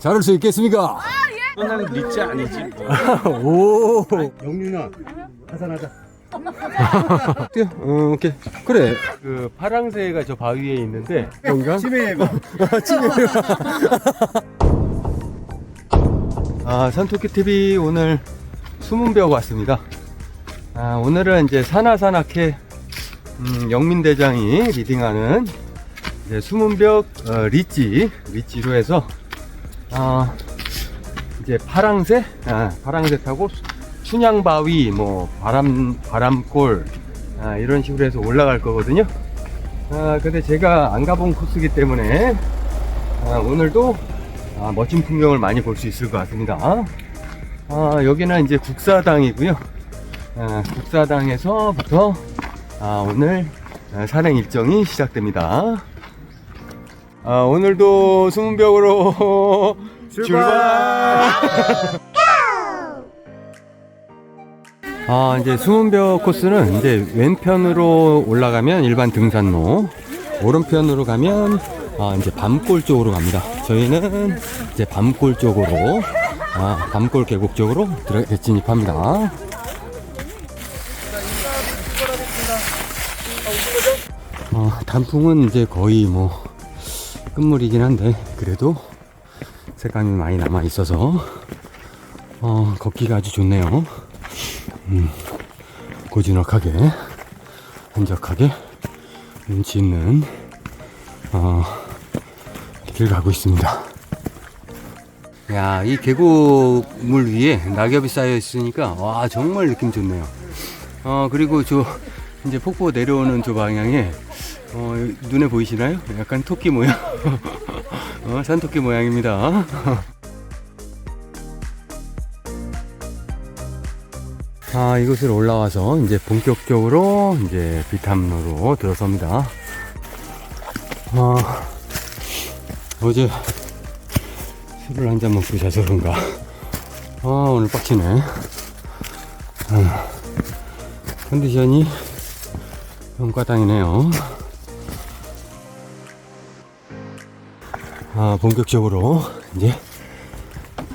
잘할 수 있겠습니까? 이거는 리치 아니지. 뭐. 오. 영윤아 하산하자 뛰어. 어, 오케이. 그래. 그 파랑새가 저 바위에 있는데 뭔가? 치매 예방 아 산토끼 TV 오늘 수문벽 왔습니다. 아 오늘은 이제 사나사나케 음, 영민 대장이 리딩하는 이제 수문벽 어, 리찌 리찌로 해서 아 이제 파랑새 아, 파랑새 타고 수- 춘향바위 뭐 바람 바람골 아, 이런 식으로 해서 올라갈 거거든요. 아 근데 제가 안 가본 코스기 때문에 아, 오늘도 아, 멋진 풍경을 많이 볼 수 있을 것 같습니다. 아, 여기는 이제 국사당이고요. 아, 국사당에서부터 아, 오늘 아, 산행 일정이 시작됩니다. 아, 오늘도 수문벽으로 출발! 아, 이제 수문벽 코스는 이제 왼편으로 올라가면 일반 등산로, 오른편으로 가면 아, 이제 밤골 쪽으로 갑니다. 저희는 이제 밤골 쪽으로, 아, 밤골 계곡 쪽으로 들어, 진입합니다. 어, 단풍은 이제 거의 뭐 끝물이긴 한데 그래도 색감이 많이 남아 있어서 어, 걷기가 아주 좋네요. 음, 고즈넉하게 한적하게 운치 있는 어, 길 가고 있습니다. 야, 이 계곡물 위에 낙엽이 쌓여 있으니까 와 정말 느낌 좋네요. 어 그리고 저 이제 폭포 내려오는 저 방향에 어, 눈에 보이시나요? 약간 토끼 모양, 어, 산토끼 모양입니다. 아, 이곳을 올라와서 이제 본격적으로 이제 비탐로로 들어섭니다. 아, 어제 술을 한 잔 먹고 자서 그런가. 아, 오늘 빡치네. 아, 컨디션이 똥과당이네요. 아, 본격적으로 이제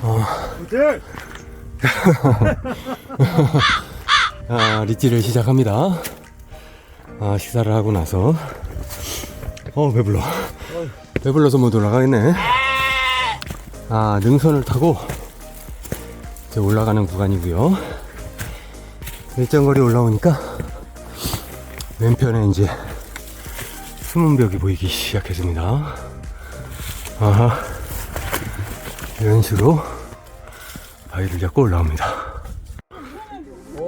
아, 리찌를 시작합니다. 아, 식사를 하고 나서 어, 배불러. 배불러서 못 올라가겠네. 아, 능선을 타고 이제 올라가는 구간이고요. 일정 거리 올라오니까 왼편에 이제 숨은 벽이 보이기 시작했습니다. 아하, 이런 식으로 바위를 잡고 올라옵니다.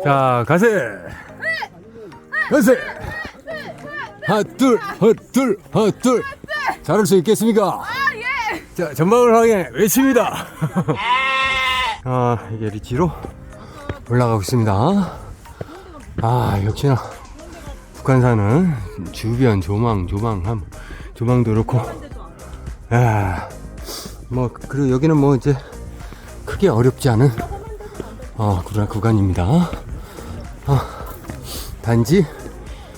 자, 가세! 가세! 하나, 둘, 하나, 둘, 하나, 둘! 잘할 수 있겠습니까? 자, 전방을 향해 외칩니다! 아, 이게 리치로 올라가고 있습니다. 아, 역시나 북한산은 주변 조망, 조망함, 조망도 그렇고, 아, 뭐, 그리고 여기는 뭐 이제 크게 어렵지 않은 어, 구간, 구간입니다. 어, 단지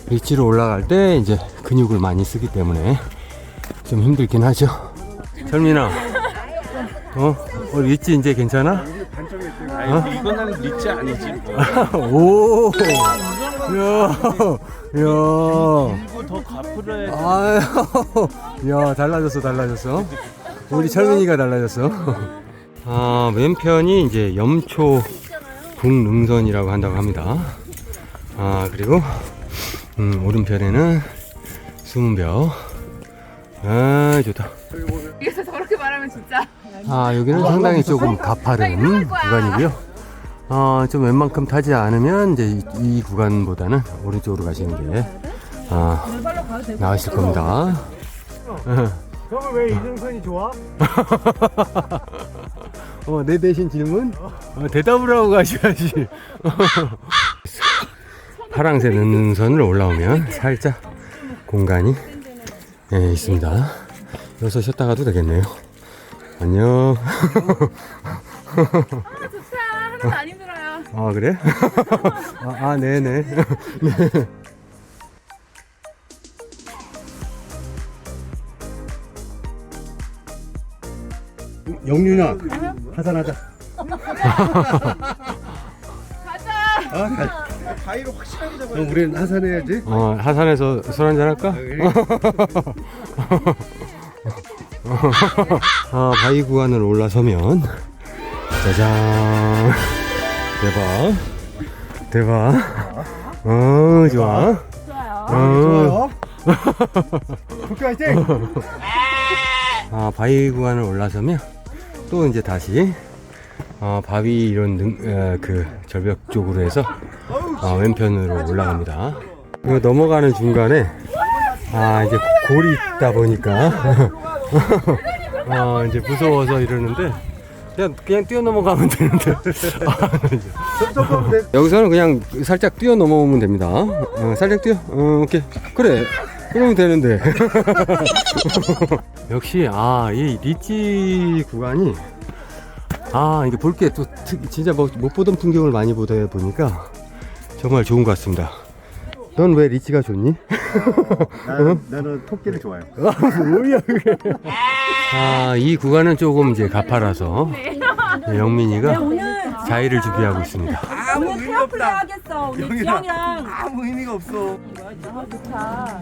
리치로 올라갈 때 이제 근육을 많이 쓰기 때문에 좀 힘들긴 하죠. 철민아, 어, 어 리치 이제 괜찮아? 아니, 이거는 리치 아니지. 뭐. 오, 야, 야, 더 갚으려 아유, 야, 달라졌어, 달라졌어. 우리 철민이가 달라졌어. 아, 왼편이 이제 염초 북능선이라고 한다고 합니다. 아, 그리고, 음, 오른편에는 수문벽. 아, 좋다. 여기서 저렇게 말하면 진짜 아, 여기는 상당히 조금 가파른 구간이고요. 어, 좀 웬만큼 타지 않으면 이제 이, 이 구간보다는 오른쪽으로 가시는 게, 아, 나으실 겁니다. 형은 왜 이등선이 좋아? 어, 내 대신 질문? 어, 대답을 하고 가셔야지. 파랑새 능선을 올라오면 살짝 공간이 예, 있습니다. 여기서 쉬었다 가도 되겠네요. 안녕. 좋다 하나도 안 힘들어요 아, 그래? 아, 아 네네. 영윤아 하산하자 가자. 아 가. 바위로 확실하게 잡아 그럼 우린 하산해야지. 어, 하산에서 술 한잔 할까? 아, 바위 구간을 올라서면. 짜잔. 대박. 대박. 어 좋아. 좋아요. 어, 좋아요. 국회 화이팅! 아, 바위 구간을 올라서면 또 이제 다시 어, 바위 이런 능, 어, 그 절벽 쪽으로 해서 어, 왼편으로 올라갑니다. 이거 넘어가는 중간에 아 이제 골이 있다 보니까 어, 이제 무서워서 이러는데 그냥 그냥 뛰어 넘어가면 되는데 여기서는 그냥 살짝 뛰어 넘어오면 됩니다. 어, 살짝 뛰어. 어, 오케이. 그래. 그러면 되는데. 역시 아 이 리치 구간이 아 이게 볼 게 또 진짜 뭐, 못 보던 풍경을 많이 보다 보니까 정말 좋은 것 같습니다. 넌 왜 리치가 좋니? 나는, 나는 토끼를 좋아해 뭐야 그게? 아이 구간은 조금 이제 가파라서 영민이가 자의를 준비하고 있습니다. 오늘 페어플레이 하겠어. 우리 지영이랑. 아무 의미가 없어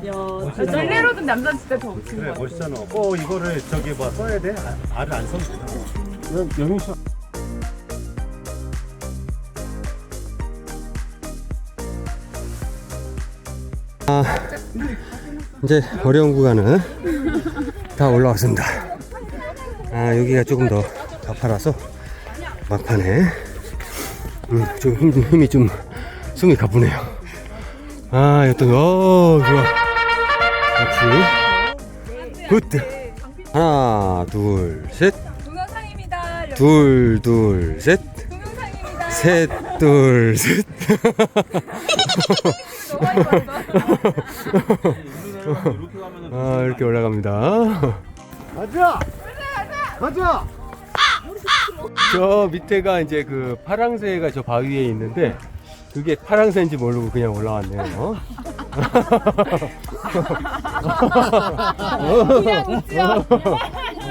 야, 널레로 든 남자 진짜 더 웃긴 그래 거 같아. 멋있잖아 어 이거를 저기 뭐 써야 돼? 아, 알을 안 써도 되나? 영윤 씨 이제 어려운 구간은 다 올라왔습니다. 아 여기가 조금 더 가파라서 막판에 음, 좀 힘, 힘이 좀 숨이 가쁘네요. 아 여튼 어 좋아. 역시 굿. 하나 둘 셋 동영상입니다. 둘, 둘, 셋, 동영상입니다. 셋, 둘, 셋. 아, 이렇게 올라갑니다. 가자 가자 저 밑에가 이제 그 파랑새가 저 바위에 있는데 그게 파랑새인지 모르고 그냥 올라왔네요. 그냥 웃죠.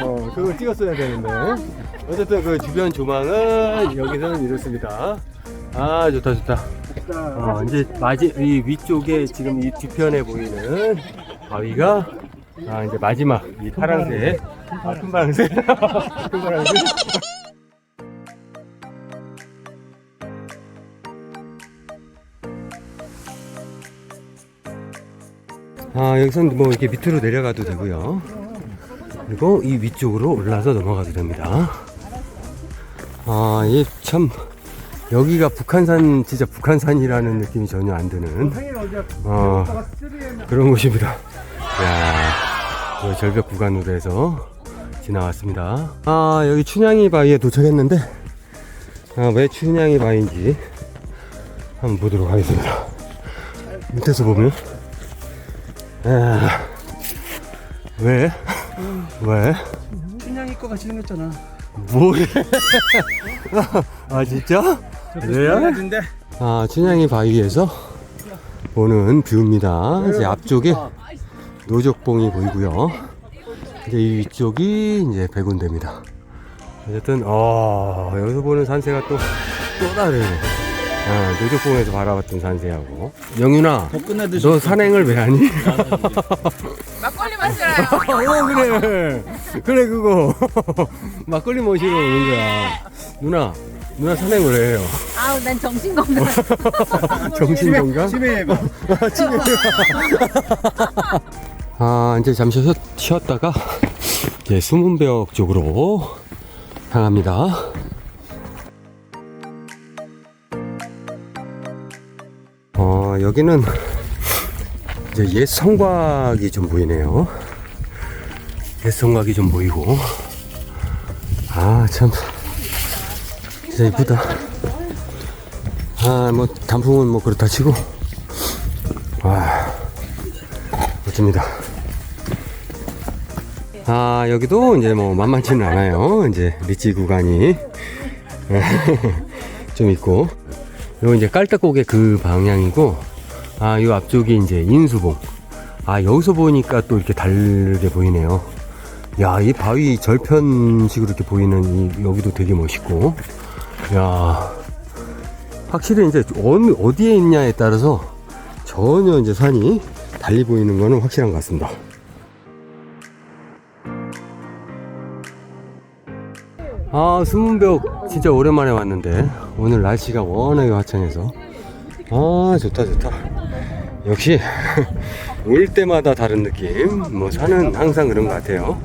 어, 그걸 찍었어야 되는데. 어쨌든 그 주변 조망은 여기서는 이렇습니다. 아, 좋다, 좋다. 어, 이제 마지, 이 위쪽에 지금 이 뒤편에 보이는 바위가 아, 이제 마지막 이 파랑새. 아, 큰 파랑새. 큰 파랑새. 아, 여기서는 뭐 이렇게 밑으로 내려가도 되고요. 그리고 이 위쪽으로 올라서 넘어가도 됩니다. 아, 이 참, 여기가 북한산, 진짜 북한산이라는 느낌이 전혀 안 드는, 어, 그런 곳입니다. 야그 절벽 구간으로 해서 지나왔습니다. 아, 여기 춘향이 바위에 도착했는데, 아, 왜 춘향이 바위인지 한번 보도록 하겠습니다. 밑에서 보면, 아, 왜? 왜? 춘향이 거 같이 생겼잖아 뭐래? 아 진짜? 왜요? 근데 아 춘향이 바위에서 보는 뷰입니다. 이제 앞쪽에 노적봉이 보이고요. 이제 이 위쪽이 이제 백운대입니다. 어쨌든 어 여기서 보는 산세가 또 또 다르네. 아, 노적봉에서 바라봤던 산세하고. 영윤아 너 산행을 왜 하니? 막걸리 마시라요. 어 그래. 그래 그거. 막걸리 마시러 오는 거야. 누나 누나 산행을 해요? 아우, 난 정신 건강. 정신 건강? 치매 예방 아 이제 잠시 쉬었, 쉬었다가 이제 수문벽 쪽으로 향합니다 어 여기는 이제 옛 성곽이 좀 보이네요 옛 성곽이 좀 보이고 아 참 진짜 이쁘다 아 뭐 단풍은 뭐 그렇다 치고 와 멋집니다. 아, 여기도 이제 뭐 만만치는 않아요. 이제 리치 구간이 좀 있고. 요 이제 깔딱고개 그 방향이고, 아, 요 앞쪽이 이제 인수봉. 아, 여기서 보니까 또 이렇게 다르게 보이네요. 야, 이 바위 절편식으로 이렇게 보이는 이, 여기도 되게 멋있고. 야, 확실히 이제 어느, 어디에 있냐에 따라서 전혀 이제 산이 달리 보이는 거는 확실한 것 같습니다. 아, 수문벽 진짜 오랜만에 왔는데 오늘 날씨가 워낙에 화창해서 아, 좋다, 좋다. 역시 올 때마다 다른 느낌. 뭐 산은 항상 그런 것 같아요.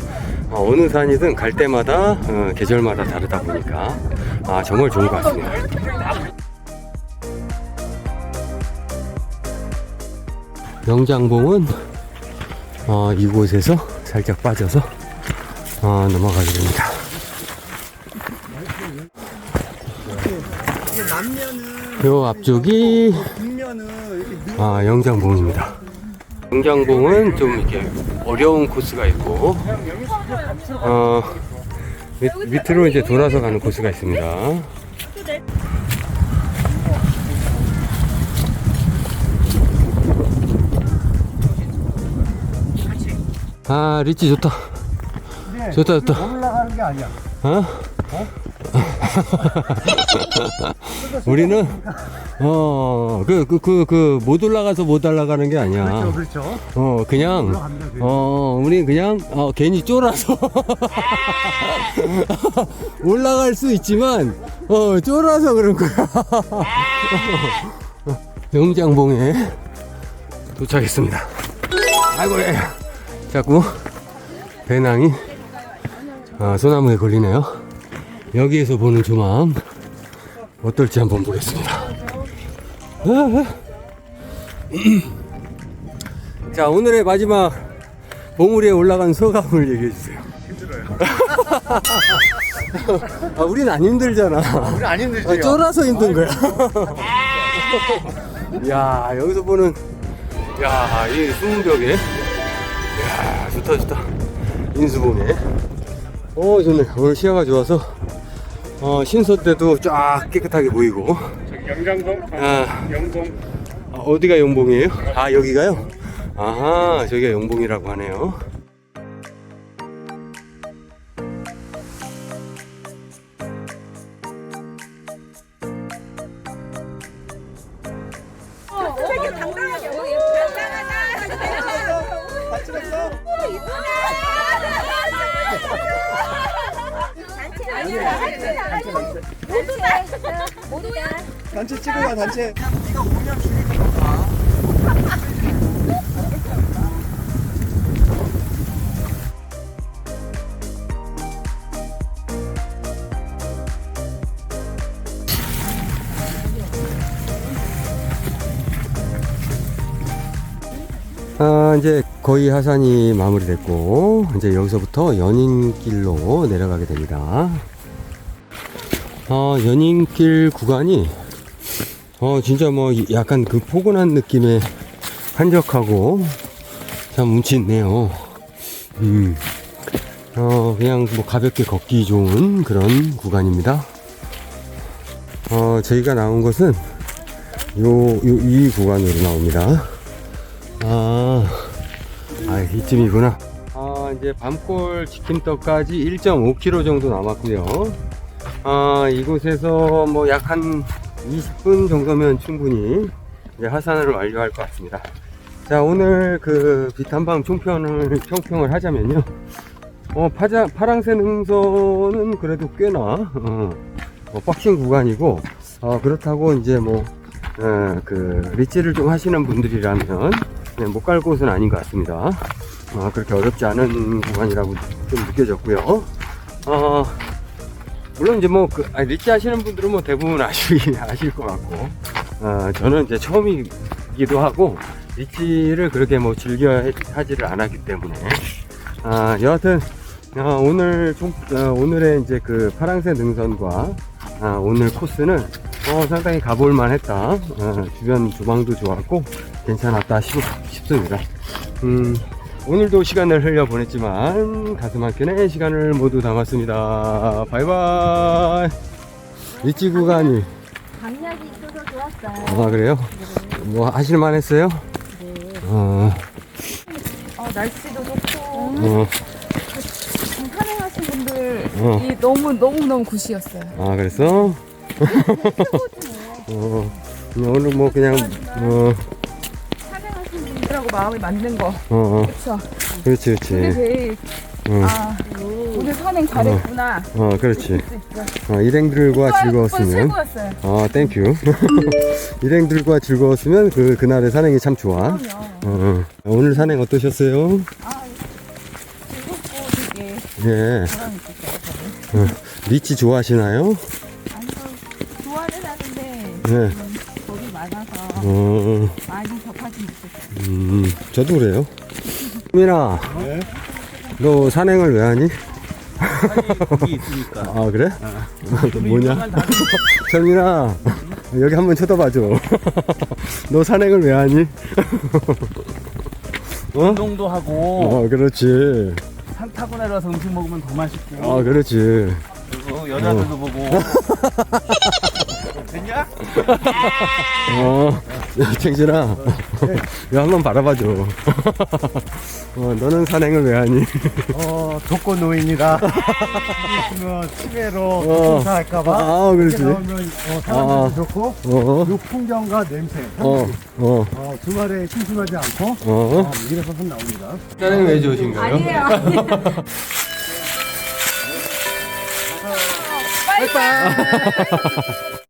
아, 어느 산이든 갈 때마다 어, 계절마다 다르다 보니까 아 정말 좋은 것 같습니다. 영장봉은 어, 이곳에서 살짝 빠져서 어, 넘어가게 됩니다. 요 앞쪽이 아, 영장봉입니다. 영장봉은 좀 이렇게 어려운 코스가 있고, 어, 밑, 밑으로 이제 돌아서 가는 코스가 있습니다. 아, 리치 좋다. 좋다, 좋다. 올라가는 게 아니야. 어? 우리는 어 그 그 그 그 못 올라가서 못 올라가는 게 아니야. 그렇죠. 어 그냥 올라갑니다, 그냥. 어 우리 그냥 어 괜히 쫄아서 올라갈 수 있지만 어 쫄아서 그런 거야. 영장봉에 도착했습니다. 아이고 예. 자꾸 배낭이 아, 소나무에 걸리네요. 여기에서 보는 조망 어떨지 한번 보겠습니다. 아, 자 오늘의 마지막 봉우리에 올라간 소감을 얘기해 주세요. 힘들어요. 아, 우린 안 힘들잖아. 우리 안 힘들죠. 아, 쫄아서 힘든 거야. 야 여기서 보는 야 이 수문벽에 야 좋다 좋다 인수봉에 어 좋네 오늘 시야가 좋아서 어 신선 때도 쫙 깨끗하게 보이고 영장동, 아 영동. 아, 어디가 용봉이에요? 아 여기가요? 아하 저기가 용봉이라고 하네요 단체 찍어요, 단체. 아 이제 거의 하산이 마무리됐고 이제 여기서부터 연인길로 내려가게 됩니다 어 연인길 구간이 어 진짜 뭐 약간 그 포근한 느낌의 한적하고 참 운치 있네요 음. 어 그냥 뭐 가볍게 걷기 좋은 그런 구간입니다 어 저희가 나온 것은 요, 요, 이 구간으로 나옵니다. 아, 아, 이쯤이구나. 아, 이제 밤골 치킨떡까지 1.5km 정도 남았고요. 아, 이곳에서 뭐 약 한 20분 정도면 충분히 이제 하산을 완료할 것 같습니다. 자, 오늘 그 비탄방 총평을, 총평을 하자면요. 어, 파자, 파랑새 능선은 그래도 꽤나, 어, 뭐 빡신 구간이고, 어, 그렇다고 이제 뭐, 어, 그, 리치를 좀 하시는 분들이라면, 네, 못갈 곳은 아닌 것 같습니다. 어, 그렇게 어렵지 않은 구간이라고 좀 느껴졌고요. 어, 물론 이제 뭐, 그, 아니, 리치 하시는 분들은 뭐 대부분 아시, 아실 것 같고, 어, 저는 이제 처음이기도 하고, 리치를 그렇게 뭐 즐겨 하지를 않았기 때문에, 아, 여하튼, 어, 오늘 총, 어, 오늘의 이제 그 파랑새 능선과, 아, 오늘 코스는, 어, 상당히 가볼만 했다. 어, 주변 조망도 좋았고, 괜찮았다 싶, 싶습니다. 음, 오늘도 시간을 흘려 보냈지만, 가슴 한 켠에 시간을 모두 담았습니다. 바이바이! 리치 구간이, 강약이 있어서 좋았어요. 아, 그래요? 뭐, 하실만 했어요? 어, 어, 날씨도 좋고. 어, 어. 이 너무 너무 너무 굿이었어요. 아, 그랬어? 어, 오늘 뭐 그냥, 어, 마음이 맞는 거. 어, 어. 그렇죠. 그렇지, 그게 그렇지. 제일 응. 아 오늘 산행 잘했구나. 어, 그렇지. 수 있어. 어, 일행들과 즐거웠으면. 최고였어요. 어, 땡큐. 일행들과 즐거웠으면 그, 그날의 산행이 참 좋아. 그럼요. 어, 어. 오늘 산행 어떠셨어요? 아 즐겁고 되게 예. 보람 있었어요. 어, 리치 좋아하시나요? 아니요 좋아는 하는데 예. 음, 많아서 어, 많이 접하지 못했어요. 음, 저도 그래요. 민아, 네. 너 산행을 왜 하니? 거기 있으니까. 아, 그래? 너 뭐냐? 철민아, 여기 한번 쳐다봐줘. 너 산행을 왜 하니? 어? 운동도 하고 어, 그렇지. 산 타고 내려와서 음식 먹으면 더 맛있고 아, 그렇지. 그리고 여자들도 보고 됐냐? 어, 야, 챙진아. 이거 한번 바라봐줘. 어, 너는 산행을 왜 하니? 어 독거 노인이라 있으면 치매로 어. 교통사할까봐 아, 그렇지. 나오면 어, 사람들도 아. 좋고 어, 요 풍경과 냄새 어, 어, 어, 주말에 심심하지 않고 어. 어, 이래서 선 나옵니다. 산행 왜 좋으신가요? 아니에요. 아니에요. 빠이빠이.